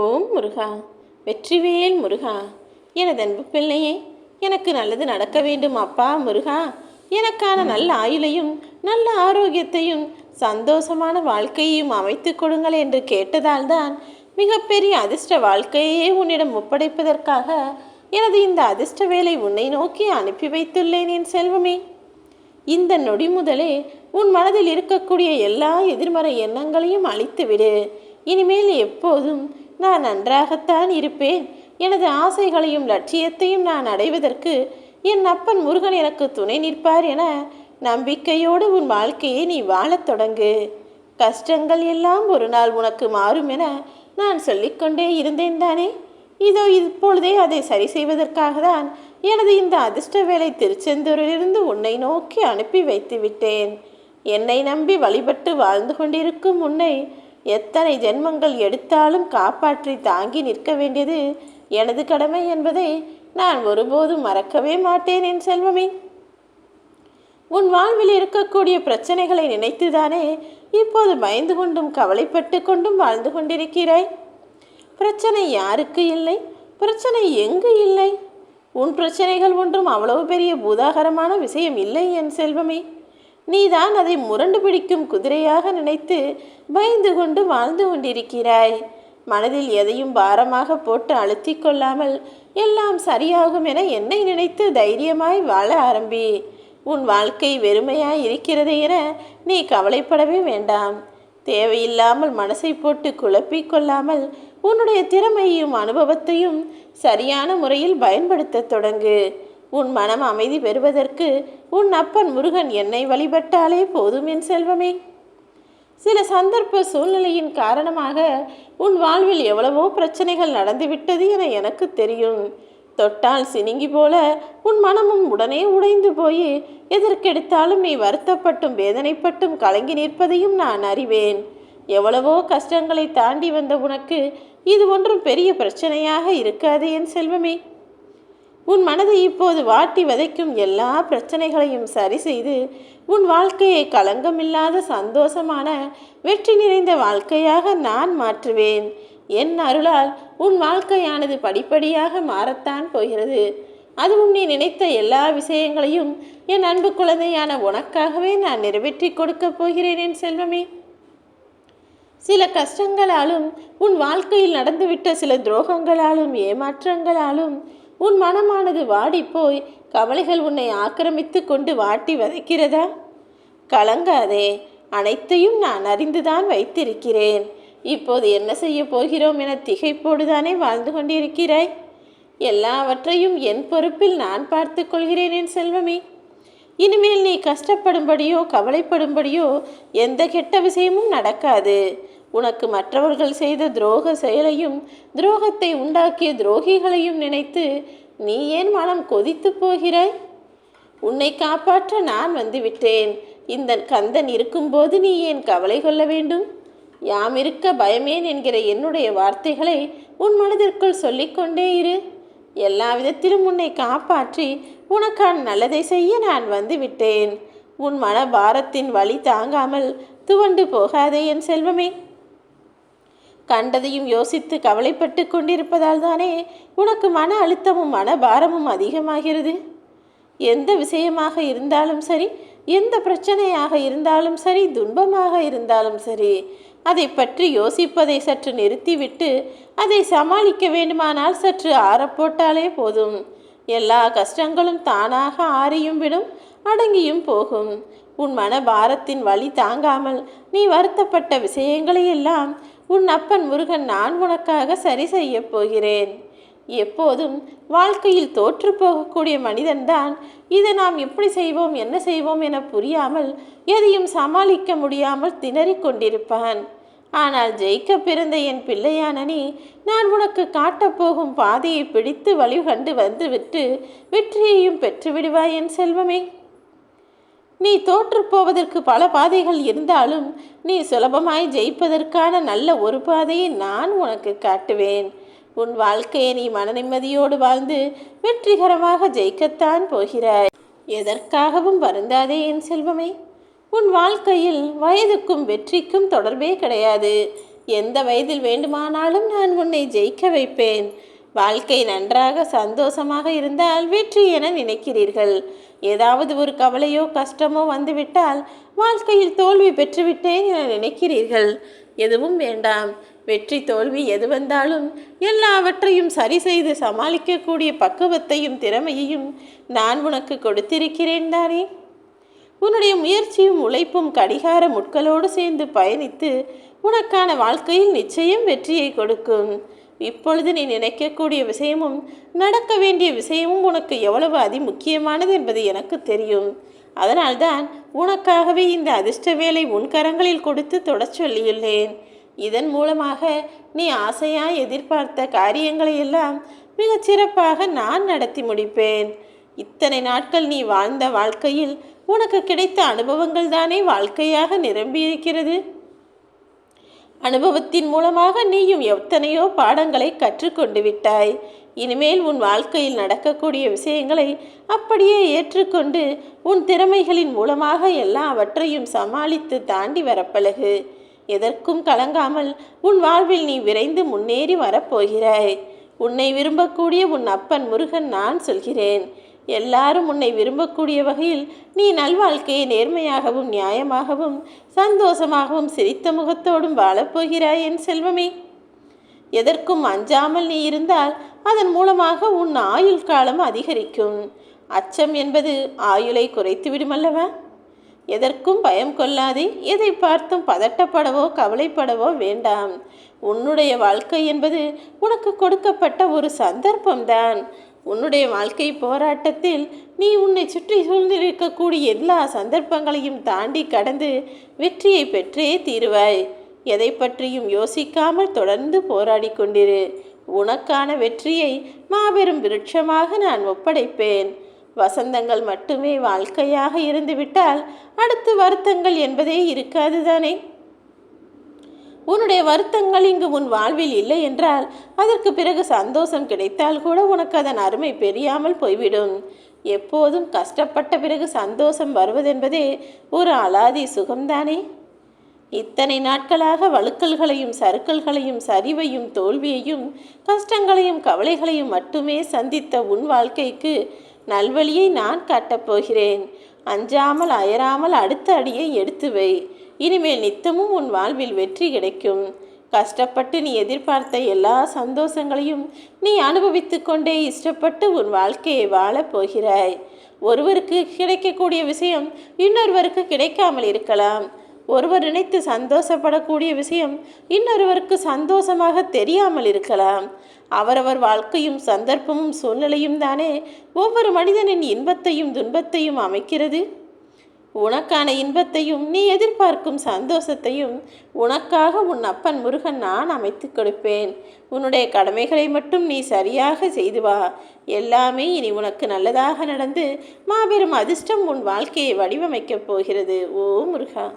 ஓம் முருகா. வெற்றிவேல் முருகா. எனது அன்பு பிள்ளையே எனக்கு நல்லது நடக்க வேண்டும் அப்பா முருகா. எனக்கான நல்ல ஆயுளையும் நல்ல ஆரோக்கியத்தையும் சந்தோஷமான வாழ்க்கையையும் அமைத்து கொடுங்கள் என்று கேட்டதால் தான் மிகப்பெரிய அதிர்ஷ்ட வாழ்க்கையே உன்னிடம் ஒப்படைப்பதற்காக எனது இந்த அதிர்ஷ்ட வேலை உன்னை நோக்கி அனுப்பி வைத்துள்ளேன் என் செல்வமே. இந்த நொடி முதலே உன் மனதில் இருக்கக்கூடிய எல்லா எதிர்மறை எண்ணங்களையும் அழித்துவிடு. இனிமேல் எப்போதும் நான் நன்றாகத்தான் இருப்பேன். எனது ஆசைகளையும் லட்சியத்தையும் நான் அடைவதற்கு என் அப்பன் முருகன் எனக்கு துணை நிற்பார் என நம்பிக்கையோடு உன் வாழ்க்கையை நீ வாழத் தொடங்கு. கஷ்டங்கள் எல்லாம் ஒரு நாள் உனக்கு மாறும் என நான் சொல்லிக்கொண்டே இருந்தேன் தானே. இதோ இப்பொழுதே அதை சரி செய்வதற்காக தான் எனது இந்த அதிர்ஷ்ட வேலை திருச்செந்தூரிலிருந்து உன்னை நோக்கி அனுப்பி வைத்து விட்டேன் என்னை நம்பி வழிபட்டு வாழ்ந்து கொண்டிருக்கும் உன்னை எத்தனை ஜென்மங்கள் எடுத்தாலும் காப்பாற்றி தாங்கி நிற்க வேண்டியது எனது கடமை என்பதை நான் ஒருபோதும் மறக்கவே மாட்டேன் என் செல்வமே. உன் வாழ்வில் இருக்கக்கூடிய பிரச்சனைகளை நினைத்துதானே இப்போது பயந்து கொண்டும் கவலைப்பட்டு கொண்டும் வாழ்ந்து கொண்டிருக்கிறாய்? பிரச்சனை யாருக்கு இல்லை? பிரச்சனை எங்கு இல்லை? உன் பிரச்சனைகள் ஒன்றும் அவ்வளவு பெரிய பூதாகரமான விஷயம் இல்லை என் செல்வமே. நீதான் அதை முரண்டு பிடிக்கும் குதிரையாக நினைத்து பயந்து கொண்டு வாழ்ந்து கொண்டிருக்கிறாய். மனதில் எதையும் பாரமாக போட்டு அழுத்தி கொள்ளாமல் எல்லாம் சரியாகும் என என்னை நினைத்து தைரியமாய் வாழ ஆரம்பி. உன் வாழ்க்கை வெறுமையாய் இருக்கிறது என நீ கவலைப்படவே வேண்டாம். தேவையில்லாமல் மனசை போட்டு குழப்பிக் கொள்ளாமல் உன்னுடைய திறமையும் அனுபவத்தையும் சரியான முறையில் பயன்படுத்த தொடங்கு. உன் மனம் அமைதி பெறுவதற்கு உன் அப்பன் முருகன் என்னை வழிபட்டாலே போதும் என் செல்வமே. சில சந்தர்ப்ப சூழ்நிலையின் காரணமாக உன் வாழ்வில் எவ்வளவோ பிரச்சனைகள் நடந்துவிட்டது என எனக்கு தெரியும். தொட்டால் சினிங்கி போல உன் மனமும் உடனே உடைந்து போய் எதற்கெடுத்தாலும் நீ வருத்தப்பட்டும் வேதனைப்பட்டும் கலங்கி நிற்பதையும் நான் அறிவேன். எவ்வளவோ கஷ்டங்களை தாண்டி வந்த உனக்கு இது ஒன்றும் பெரிய பிரச்சனையாக இருக்காது என் செல்வமே. உன் மனதை இப்போது வாட்டி வதைக்கும் எல்லா பிரச்சனைகளையும் சரி செய்து உன் வாழ்க்கையை களங்கமில்லாத சந்தோஷமான வெற்றி நிறைந்த வாழ்க்கையாக நான் மாற்றுவேன். என் அருளால் உன் வாழ்க்கையானது படிப்படியாக மாறத்தான் போகிறது. அதுவும் நீ நினைத்த எல்லா விஷயங்களையும் என் அன்பு குழந்தையான உனக்காகவே நான் நிறைவேற்றி கொடுக்கப் போகிறேன் என் செல்வமே. சில கஷ்டங்களாலும் உன் வாழ்க்கையில் நடந்துவிட்ட சில துரோகங்களாலும் ஏமாற்றங்களாலும் உன் மனமானது வாடிப்போய் கவலைகள் உன்னை ஆக்கிரமித்து கொண்டு வாட்டி வதைக்கிறதா? கலங்காதே. அனைத்தையும் நான் அறிந்துதான் வைத்திருக்கிறேன். இப்போது என்ன செய்ய போகிறோம் என திகைப்போடுதானே வாழ்ந்து கொண்டிருக்கிறாய்? எல்லாவற்றையும் என் பொறுப்பில் நான் பார்த்து கொள்கிறேன் என் செல்வமே. இனிமேல் நீ கஷ்டப்படும்படியோ கவலைப்படும்படியோ எந்த கெட்ட விஷயமும் நடக்காது. உனக்கு மற்றவர்கள் செய்த துரோக செயலையும் துரோகத்தை உண்டாக்கிய துரோகிகளையும் நினைத்து நீ ஏன் மனம் கொதித்து போகிறாய்? உன்னை காப்பாற்ற நான் வந்துவிட்டேன். இந்த கந்தன் இருக்கும்போது நீ ஏன் கவலை கொள்ள வேண்டும்? யாம் இருக்க பயமேன் என்கிற என்னுடைய வார்த்தைகளை உன் மனதிற்குள் சொல்லிக்கொண்டே இரு. எல்லா விதத்திலும் உன்னை காப்பாற்றி உனக்கான நல்லதை செய்ய நான் வந்துவிட்டேன். உன் மன பாரத்தின் வழி தாங்காமல் துவண்டு போகாதே என் செல்வமே. கண்டதையும் யோசித்து கவலைப்பட்டு கொண்டிருப்பதால் தானே உனக்கு மன அழுத்தமும் மன பாரமும் அதிகமாகிறது? எந்த விஷயமாக இருந்தாலும் சரி எந்த பிரச்சனையாக இருந்தாலும் சரி துன்பமாக இருந்தாலும் சரி அதை பற்றி யோசிப்பதை சற்று நிறுத்திவிட்டு அதை சமாளிக்க வேண்டுமானால் சற்று ஆறப்போட்டாலே போதும். எல்லா கஷ்டங்களும் தானாக ஆறியும் விடும் அடங்கியும் போகும். உன் மன பாரத்தின் வழி தாங்காமல் நீ வருத்தப்பட்ட விஷயங்களை எல்லாம் உன் அப்பன் முருகன் நான் உனக்காக சரி செய்யப் போகிறேன். எப்போதும் வாழ்க்கையில் தோற்று போகக்கூடிய மனிதன்தான். இதை நாம் எப்படி செய்வோம் என்ன செய்வோம் என புரியாமல் எதையும் சமாளிக்க முடியாமல் திணறிக் கொண்டிருப்பான். ஆனால் ஜெயிக்க பிறந்த என் பிள்ளையான நீ நான் உனக்கு காட்டப்போகும் பாதையை பிடித்து வழி கண்டு வந்துவிட்டு வெற்றியையும் பெற்றுவிடுவாய் என் செல்வமே. நீ தோற்றுப் போவதற்கு பல பாதைகள் இருந்தாலும் நீ சுலபமாய் ஜெயிப்பதற்கான நல்ல ஒரு பாதையை நான் உனக்கு காட்டுவேன். உன் வாழ்க்கையை நீ மன நிம்மதியோடு வாழ்ந்து வெற்றிகரமாக ஜெயிக்கத்தான் போகிறாய். எதற்காகவும் வருந்தாதே என் செல்வமே. உன் வாழ்க்கையில் வயதுக்கும் வெற்றிக்கும் தொடர்பே கிடையாது. எந்த வயதில் வேண்டுமானாலும் நான் உன்னை ஜெயிக்க வைப்பேன். வாழ்க்கை நன்றாக சந்தோஷமாக இருந்தால் வெற்றி என நினைக்கிறீர்கள். ஏதாவது ஒரு கவலையோ கஷ்டமோ வந்துவிட்டால் வாழ்க்கையில் தோல்வி பெற்றுவிட்டேன் என நினைக்கிறீர்கள். எதுவும் வேண்டாம். வெற்றி தோல்வி எது வந்தாலும் எல்லாவற்றையும் சரி செய்து சமாளிக்கக்கூடிய பக்குவத்தையும் திறமையையும் நான் உனக்கு கொடுத்திருக்கிறேன் தானே? உன்னுடைய முயற்சியும் உழைப்பும் கடிகார முட்களோடு சேர்ந்து பயணித்து உனக்கான வாழ்க்கையில் நிச்சயம் வெற்றியை கொடுக்கும். இப்பொழுது நீ நினைக்கக்கூடிய விஷயமும் நடக்க வேண்டிய விஷயமும் உனக்கு எவ்வளவு அதி முக்கியமானது என்பது எனக்கு தெரியும். அதனால்தான் உனக்காகவே இந்த அதிர்ஷ்ட வேலை உன் கரங்களில் கொடுத்து தொடச் சொல்லியுள்ளேன். இதன் மூலமாக நீ ஆசையாய் எதிர்பார்த்த காரியங்களை எல்லாம் மிகச் சிறப்பாக நான் நடத்தி முடிப்பேன். இத்தனை நாட்கள் நீ வாழ்ந்த வாழ்க்கையில் உனக்கு கிடைத்த அனுபவங்கள் தானே வாழ்க்கையாக நிரம்பியிருக்கிறது? அனுபவத்தின் மூலமாக நீயும் எத்தனையோ பாடங்களை கற்றுக்கொண்டு விட்டாய். இனிமேல் உன் வாழ்க்கையில் நடக்கக்கூடிய விஷயங்களை அப்படியே ஏற்றுக்கொண்டு உன் திறமைகளின் மூலமாக எல்லாவற்றையும் சமாளித்து தாண்டி வரப்பழகு. எதற்கும் கலங்காமல் உன் வாழ்வில் நீ விரைந்து முன்னேறி வரப்போகிறாய். உன்னை விரும்பக்கூடிய உன் அப்பன் முருகன் நான் சொல்கிறேன். எல்லாரும் உன்னை விரும்பக்கூடிய வகையில் நீ நல்வாழ்க்கையை நேர்மையாகவும் நியாயமாகவும் சந்தோஷமாகவும் சிரித்த முகத்தோடும் வாழப்போகிறாய் என் செல்வமே. எதற்கும் அஞ்சாமல் நீ இருந்தால் அதன் மூலமாக உன் ஆயுள் காலம் அதிகரிக்கும். அச்சம் என்பது ஆயுளை குறைத்து விடுமல்லவா எதற்கும் பயம் கொள்ளாதே எதை பார்த்தும் பதட்டப்படவோ கவலைப்படவோ வேண்டாம். உன்னுடைய வாழ்க்கை என்பது உனக்கு கொடுக்கப்பட்ட ஒரு சந்தர்ப்பம்தான். உன்னுடைய வாழ்க்கை போராட்டத்தில் நீ உன்னை சுற்றி சூழ்ந்திருக்கக்கூடிய எல்லா சந்தர்ப்பங்களையும் தாண்டி கடந்து வெற்றியை பெற்றே தீருவாய். எதை பற்றியும் யோசிக்காமல் தொடர்ந்து போராடி கொண்டிரு. உனக்கான வெற்றியை மாபெரும் விருட்சமாக நான் ஒப்படைப்பேன். வசந்தங்கள் மட்டுமே வாழ்க்கையாக இருந்துவிட்டால் அடுத்து வருத்தங்கள் என்பதே இருக்காது தானே உன்னுடைய வருத்தங்கள் இங்கு உன் வாழ்வில் இல்லை என்றால் அதற்கு பிறகு சந்தோஷம் கிடைத்தால் கூட உனக்கு அதன் அருமை பெரியாமல் போய்விடும். எப்போதும் கஷ்டப்பட்ட பிறகு சந்தோஷம் வருவதென்பதே ஒரு அலாதி சுகம்தானே? இத்தனை நாட்களாக வழுக்கல்களையும் சறுக்கல்களையும் சரிவையும் தோல்வியையும் கஷ்டங்களையும் கவலைகளையும் மட்டுமே சந்தித்த உன் வாழ்க்கைக்கு நல்வழியை நான் காட்டப் போகிறேன். அஞ்சாமல் அயராமல் அடுத்த அடியை எடுத்து வை. இனிமேல் நித்தமும் உன் வாழ்வில் வெற்றி கிடைக்கும். கஷ்டப்பட்டு நீ எதிர்பார்த்த எல்லா சந்தோஷங்களையும் நீ அனுபவித்து கொண்டே இஷ்டப்பட்டு உன் வாழ்க்கையை வாழப் போகிறாய். ஒருவருக்கு கிடைக்கக்கூடிய விஷயம் இன்னொருவருக்கு கிடைக்காமல் இருக்கலாம். ஒருவர் நினைத்து சந்தோஷப்படக்கூடிய விஷயம் இன்னொருவருக்கு சந்தோஷமாக தெரியாமல் இருக்கலாம். அவரவர் வாழ்க்கையும் சந்தர்ப்பமும் சூழ்நிலையும் தானே ஒவ்வொரு மனிதனின் இன்பத்தையும் துன்பத்தையும் அமைக்கிறது? உனக்கான இன்பத்தையும் நீ எதிர்பார்க்கும் சந்தோஷத்தையும் உனக்காக உன் அப்பன் முருகன் நான் அமைத்து கொடுப்பேன். உன்னுடைய கடமைகளை மட்டும் நீ சரியாக செய்து வா. எல்லாமே இனி உனக்கு நல்லதாக நடந்து மாபெரும் அதிர்ஷ்டம் உன் வாழ்க்கையை வடிவமைக்கப் போகிறது. ஓ முருகா.